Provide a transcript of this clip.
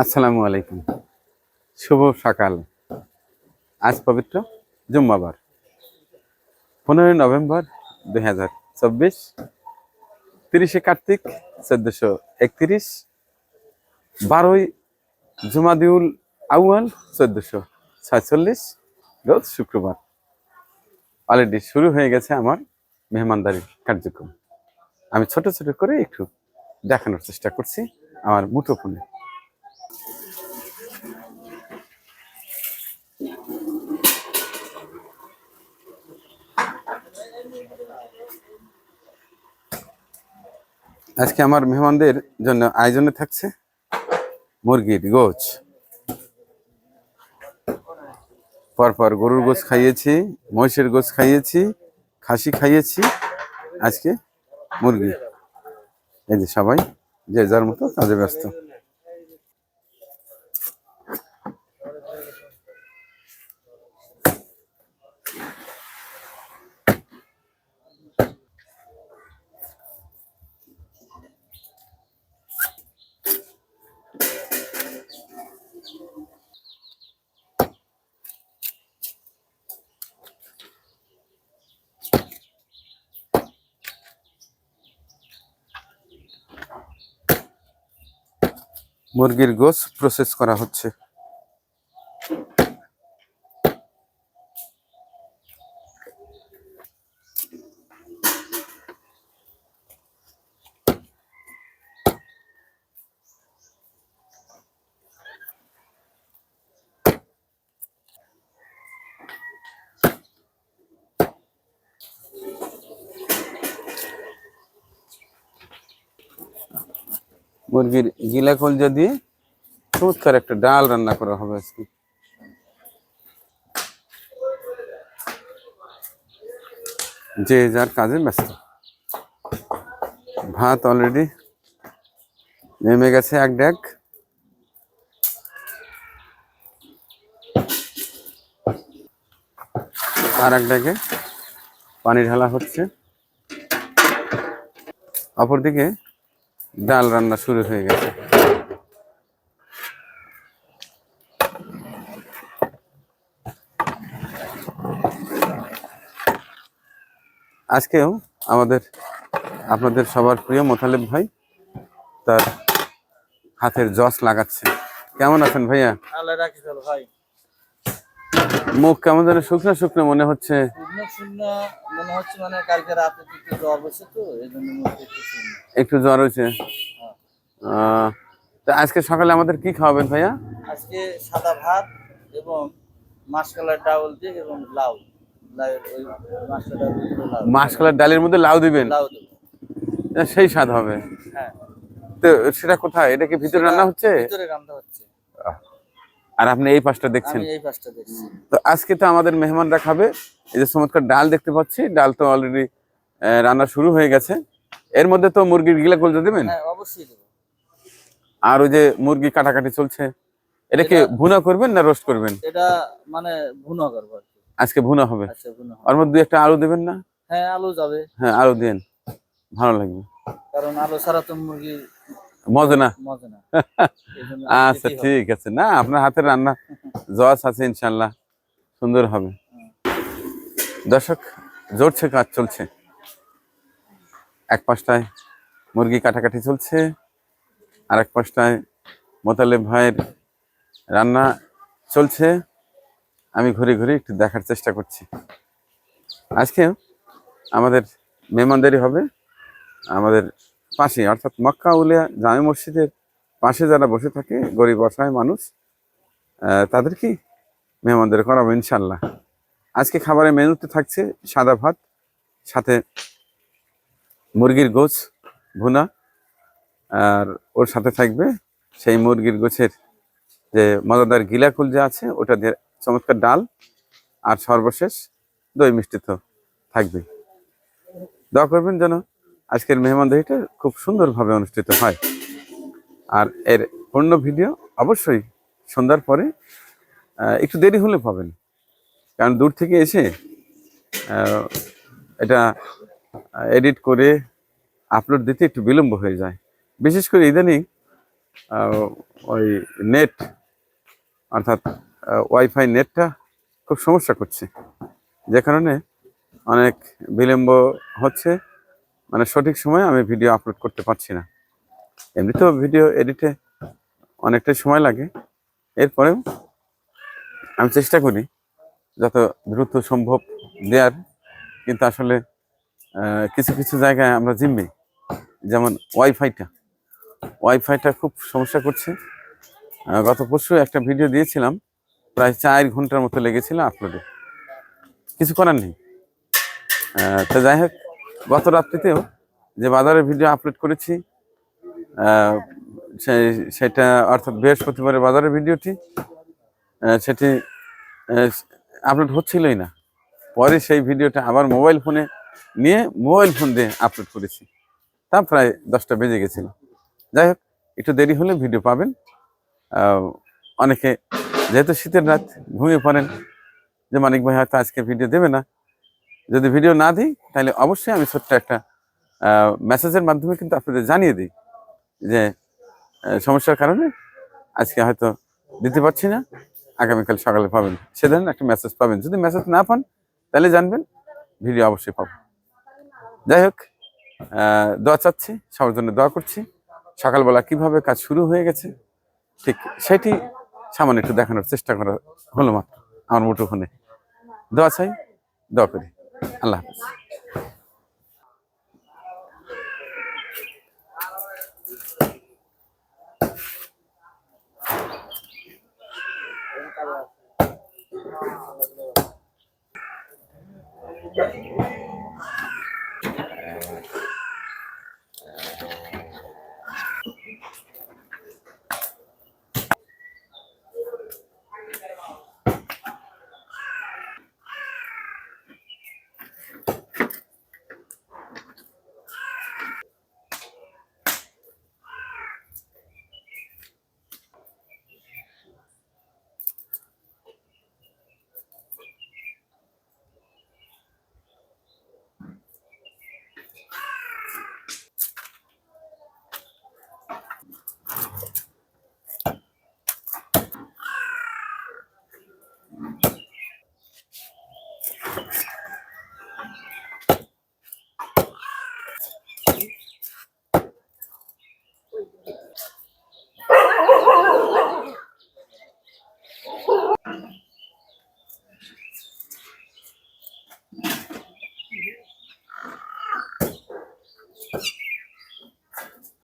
আসসালামু আলাইকুম। শুভ সকাল। আজ পবিত্র জুম্মাবার। পনেরোই নভেম্বর দুই হাজার চব্বিশ, তিরিশে কার্তিক চোদ্দশো একত্রিশ, বারোই জুমাদিউল আউয়াল চোদ্দশো ছয়চল্লিশ, রোজ শুক্রবার। অলরেডি শুরু হয়ে গেছে আমার মেহমানদারির কার্যক্রম। আমি ছোট ছোট করে একটু দেখানোর চেষ্টা করছি। আমার মুঠোফোনে আজকে আমার মেহমানদের জন্য আয়োজনে থাকছে মুরগির গোছ। পরপর গরুর গোছ খাইয়েছি, মহিষের গোছ খাইয়েছি, খাসি খাইয়েছি, আজকে মুরগি। এই যে সবাই। যে যার মতো কাজে ব্যস্ত। মুরগির গোস প্রসেস করা হচ্ছে। মুরগির গিলা কলজা দিয়ে চমৎকার একটা ডাল রান্না করা হবে আজকে। যে যার কাজে ব্যস্ত। ভাত অলরেডি নেমে গেছে এক ড্যাগ আর এক ড্যাগে পানি ঢালা হচ্ছে। অপরদিকে ডাল রান্না শুরু হয়ে গেছে। আজকেও আমাদের, আপনাদের সবার প্রিয় মোতালেব ভাই তার হাতের জস লাগাচ্ছে। কেমন আছেন ভাইয়া? ভাই। মুখ কেমন যেন শুকনো শুকনো মনে হচ্ছে। মনে হচ্ছে মানে কালকে রাতে একটু জ্বর তো একটু হয়েছে? হ্যাঁ। আজকে সকালে আমাদের কি খাওয়াবেন ভাইয়া? আজকে সাদা ভাত এবং মাসকালার ডাউল দিয়ে এবং লাউ। মাসকালার ডালের মধ্যে লাউ দিবেন? সেই স্বাদ হবে। হ্যাঁ। তো সেটা কোথায়? এটা কি ভিতরে রান্না হচ্ছে? ভিতরে রান্না হচ্ছে। আর আপনি এই পাশটা দেখছেন। এই পাশটা দেখছি। তো আজকে তো আমাদের মেহমানরা খাবে। এই যে চমৎকার ডাল দেখতে পাচ্ছি ডাল তো অলরেডি রান্না শুরু হয়ে গেছে। এর মধ্যে তো মুরগির গিলা কলজা দেবেন? হ্যাঁ অবশ্যই আর ওই যে মুরগি কাটাকাটি চলছে এটা কি ভুনা করবেন না রোস্ট করবেন? এটা মানে ভুনা করব আজকে ভুনা হবে। ওর মধ্যে একটা আলু দেবেন না? হ্যাঁ আলু যাবে। হ্যাঁ আলু দেন। ভালো লাগবে। কারণ আলু ছাড়া তো মুরগি মজা না? মজা না। এই জন্য আচ্ছা। ঠিক আছে। না আপনার হাতের রান্না জস আছে ইনশাল্লাহ। সুন্দর হবে। দর্শক জোরছে কাজ চলছে। এক পাশটায় মুরগি কাটাকাটি চলছে আর এক পাশটায় মোতালেব ভাইয়ের রান্না চলছে। আমি ঘুরে ঘুরে একটু দেখার চেষ্টা করছি। আজকে আমাদের মেহমানদারি হবে। আমাদের পাশে, অর্থাৎ মক্কা উলিয়া জামে মসজিদের পাশে যারা বসে থাকে, গরিব অসহায় মানুষ তাদের কি মেহমানদের করাবো ইনশাল্লাহ আজকে খাবারের মেনুতে থাকছে সাদা ভাত, সাথে মুরগির গোছ, ভুনা, আর ওর সাথে থাকবে সেই মুরগির গোছের যে মজাদার গিলা কুলজা আছে, ওটা দিয়ে চমৎকার ডাল আর সর্বশেষ দই মিষ্টি তো থাকবে দোয়া করবেন যেন আজকের মেহমানদারিটা খুব সুন্দরভাবে অনুষ্ঠিত হয়। আর এর অন্য ভিডিও অবশ্যই সন্ধ্যার পরে একটু দেরি হলে পাবেন। কারণ দূর থেকে এসে এটা এডিট করে আপলোড দিতে একটু বিলম্ব হয়ে যায়। বিশেষ করে ইদানিং ওই নেট, অর্থাৎ ওয়াইফাই নেটটা খুব সমস্যা করছে। যে কারণে অনেক বিলম্ব হচ্ছে। মানে সঠিক সময়ে আমি ভিডিও আপলোড করতে পারছি না। এমনিতেও ভিডিও এডিটে অনেকটাই সময় লাগে। এরপরেও আমি চেষ্টা করি যত দ্রুত সম্ভব দেওয়ার কিন্তু আসলে কিছু কিছু জায়গায় আমরা জিম্মি। যেমন ওয়াইফাইটা ওয়াইফাইটা খুব সমস্যা করছে। গত পরশু একটা ভিডিও দিয়েছিলাম। প্রায় চার ঘণ্টার মতো লেগেছিল আপলোডে কিছু করার নেই। তো যাই হোক গত রাত্রিতেও যে বাজারের ভিডিও আপলোড করেছি সেটা অর্থাৎ বৃহস্পতিবারের বাজারের ভিডিওটি সেটি আপলোড হচ্ছিলই না। পরে সেই ভিডিওটা আবার মোবাইল ফোনে নিয়ে মোবাইল ফোন দিয়ে আপলোড করেছি। তা প্রায় দশটা বেজে গেছিল। যাই হোক, একটু দেরি হলে ভিডিও পাবেন। অনেকে, যেহেতু শীতের রাত, ঘুমিয়ে পড়েন। যে মানিক ভাই হয়তো আজকে ভিডিও দেবে না যদি ভিডিও না দিই, তাহলে অবশ্যই আমি ছোট্ট একটা মেসেজের মাধ্যমে কিন্তু আপনাদের জানিয়ে দিই যে সমস্যার কারণে আজকে হয়তো দিতে পারছি না। আগামীকাল সকালে পাবেন। সে ধরনের একটা মেসেজ পাবেন। যদি মেসেজ না পান, তাহলে জানবেন ভিডিও অবশ্যই পাবেন যাই হোক দোয়া চাচ্ছি, সবার জন্য দোয়া করছি। সকালবেলা কীভাবে কাজ শুরু হয়ে গেছে, ঠিক সেটি সামান্য একটু দেখানোর চেষ্টা করা হলো মাত্র, আমার মুঠোফোনে। দোয়া চাই, দোয়া করি। আল্লাহ হাফিজ।